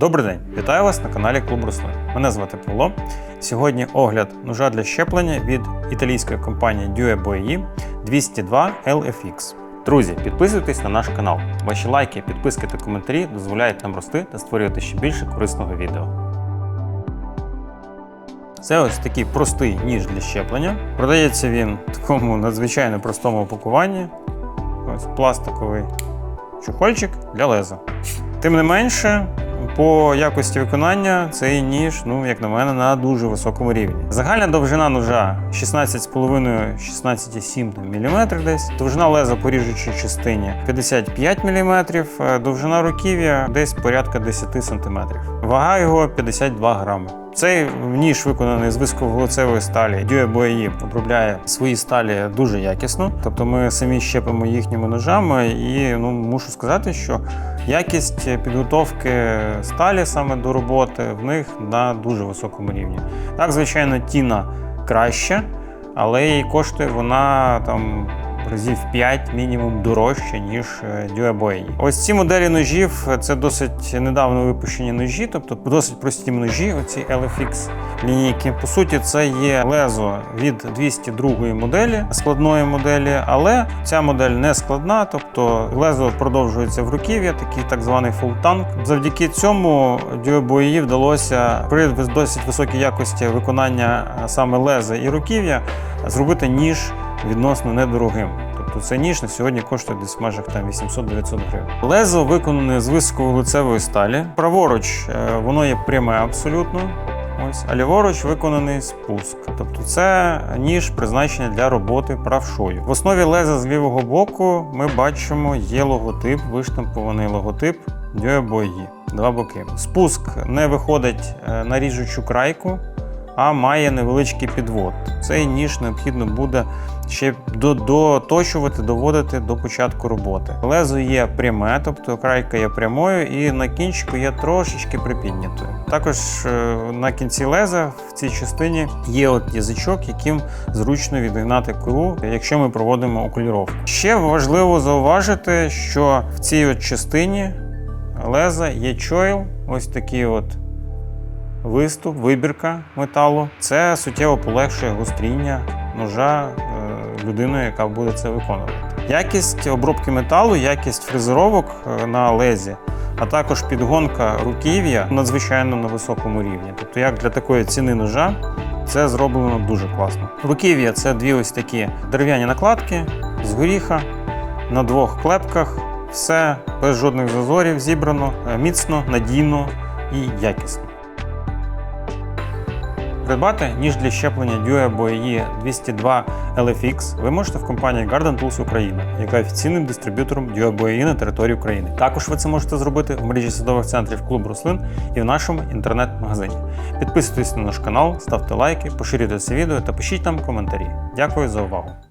Добрий день, вітаю вас на каналі Клуб Рослин. Мене звати Павло. Сьогодні огляд ножа для щеплення від італійської компанії Due Boei 202 LFX. Друзі, підписуйтесь на наш канал. Ваші лайки, підписки та коментарі дозволяють нам рости та створювати ще більше корисного відео. Це ось такий простий ніж для щеплення. Продається він в такому надзвичайно простому упакуванні. Ось пластиковий чохольчик для леза. Тим не менше, по якості виконання цей ніж, ну, як на мене, на дуже високому рівні. Загальна довжина ножа 16,5-16,7 мм десь. Довжина леза по ріжучій частині 55 мм, довжина руків'я десь порядка 10 см. Вага його 52 грами. Цей ніж виконаний з високовуглецевої сталі. Due Boei обробляє свої сталі дуже якісно. Тобто ми самі щепимо їхніми ножами, і ну мушу сказати, що якість підготовки сталі саме до роботи в них на дуже високому рівні. Так, звичайно, тіна краща, але і коштує вона там. Разів 5 мінімум дорожче, ніж Due Ось ці моделі ножів це досить недавно випущені ножі, тобто досить прості ножі, оці LFX лінійки. По суті, це є лезо від 202 моделі, складної моделі, але ця модель не складна, тобто лезо продовжується в руків'я, такий так званий tank. Завдяки цьому Due вдалося при досить високій якості виконання саме леза і руків'я зробити ніж відносно недорогим. Тобто цей ніж на сьогодні коштує десь в межах там 800-900 гривень. Лезо виконане з високовуглецевої сталі. Праворуч е, воно є пряме абсолютно. Ось, а ліворуч виконаний спуск. Тобто це ніж призначений для роботи правшою. В основі леза з лівого боку ми бачимо є логотип, виштампований логотип Boei. Два боки. Спуск не виходить е, на ріжучу крайку а має невеличкий підвод. Цей ніж необхідно буде ще доточувати, доводити до початку роботи. Лезо є пряме, тобто крайка є прямою, і на кінчику є трошечки припіднятою. Також е, на кінці леза в цій частині є от язичок, яким зручно відігнати кору, якщо ми проводимо окуліровку. Ще важливо зауважити, що в цій от частині леза є чойл, ось такий от виступ, вибірка металу. Це суттєво полегшує гостріння ножа е, людиною, яка буде це виконувати. Якість обробки металу, якість фрезеровок е, на лезі, а також підгонка руків'я надзвичайно на високому рівні. Тобто, як для такої ціни ножа, це зроблено дуже класно. Руків'я це дві ось такі дерев'яні накладки з горіха на двох клепках. Все без жодних зазорів зібрано е, міцно, надійно і якісно. Придбати ніж для щеплення Due Boei 202 LFX ви можете в компанії Garden Tools Україна, яка є офіційним дистриб'ютором Due Boei на території України. Також ви це можете зробити в мережі садових центрів клуб рослин і в нашому інтернет-магазині. Підписуйтесь на наш канал, ставте лайки, поширюйте це відео та пишіть нам коментарі. Дякую за увагу!